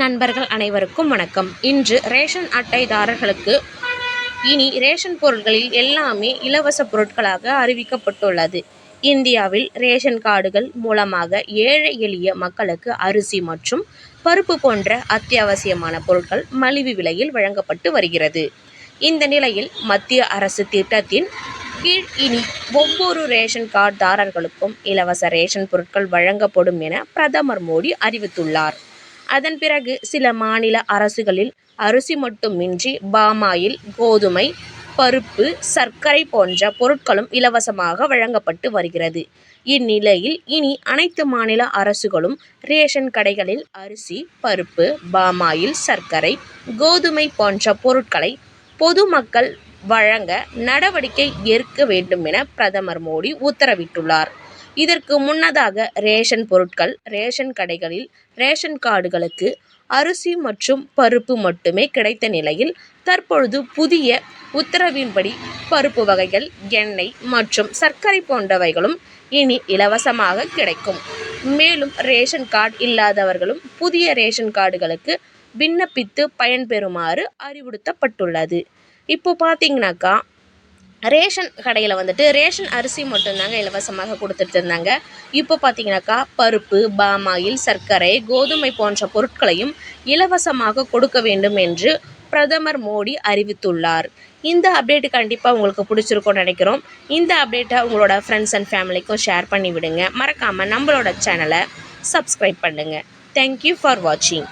நண்பர்கள் அனைவருக்கும் வணக்கம். இன்று ரேஷன் அட்டைதாரர்களுக்கு இனி ரேஷன் பொருட்களில் எல்லாமே இலவச பொருட்களாக அறிவிக்கப்பட்டுள்ளது. இந்தியாவில் ரேஷன் கார்டுகள் மூலமாக ஏழை எளிய மக்களுக்கு அரிசி மற்றும் பருப்பு போன்ற அத்தியாவசியமான பொருட்கள் மலிவு விலையில் வழங்கப்பட்டு வருகிறது. இந்த நிலையில் மத்திய அரசு திட்டத்தின் கீழ் இனி ஒவ்வொரு ரேஷன் கார்டுதாரர்களுக்கும் இலவச ரேஷன் பொருட்கள் வழங்கப்படும் என பிரதமர் மோடி அறிவித்துள்ளார். அதன் பிறகு சில மாநில அரசுகளில் அரிசி மட்டுமின்றி பாமாயில் கோதுமை பருப்பு சர்க்கரை போன்ற பொருட்களும் இலவசமாக வழங்கப்பட்டு வருகிறது. இந்நிலையில் இனி அனைத்து மாநில அரசுகளும் ரேஷன் கடைகளில் அரிசி பருப்பு பாமாயில் சர்க்கரை கோதுமை போன்ற பொருட்களை பொதுமக்கள் வழங்க நடவடிக்கை எடுக்க வேண்டும் என பிரதமர் மோடி உத்தரவிட்டுள்ளார். இதற்கு முன்னதாக ரேஷன் பொருட்கள் ரேஷன் கடைகளில் ரேஷன் கார்டுகளுக்கு அரிசி மற்றும் பருப்பு மட்டுமே கிடைத்த நிலையில் தற்பொழுது புதிய உத்தரவின்படி பருப்பு வகைகள் எண்ணெய் மற்றும் சர்க்கரை போன்றவைகளும் இனி இலவசமாக கிடைக்கும். மேலும் ரேஷன் கார்டு இல்லாதவர்களும் புதிய ரேஷன் கார்டுகளுக்கு விண்ணப்பித்து பயன்பெறுமாறு அறிவுறுத்தப்பட்டுள்ளது. இப்போ பார்த்தீங்கன்னாக்கா ரேஷன் கடையில் வந்துட்டு ரேஷன் அரிசி மட்டும்தாங்க இலவசமாக கொடுத்துட்டு இருந்தாங்க. இப்போ பார்த்தீங்கன்னாக்கா பருப்பு பாமாயில் சர்க்கரை கோதுமை போன்ற பொருட்களையும் இலவசமாக கொடுக்க வேண்டும் என்று பிரதமர் மோடி அறிவித்துள்ளார். இந்த அப்டேட் கண்டிப்பாக உங்களுக்கு பிடிச்சிருக்கும்னு நினைக்கிறோம். இந்த அப்டேட்டை உங்களோட ஃப்ரெண்ட்ஸ் அண்ட் ஃபேமிலிக்கும் ஷேர் பண்ணி விடுங்க மறக்காமல் நம்மளோட சேனலை சப்ஸ்கிரைப் பண்ணுங்கள் தேங்க்யூ ஃபார் வாட்சிங்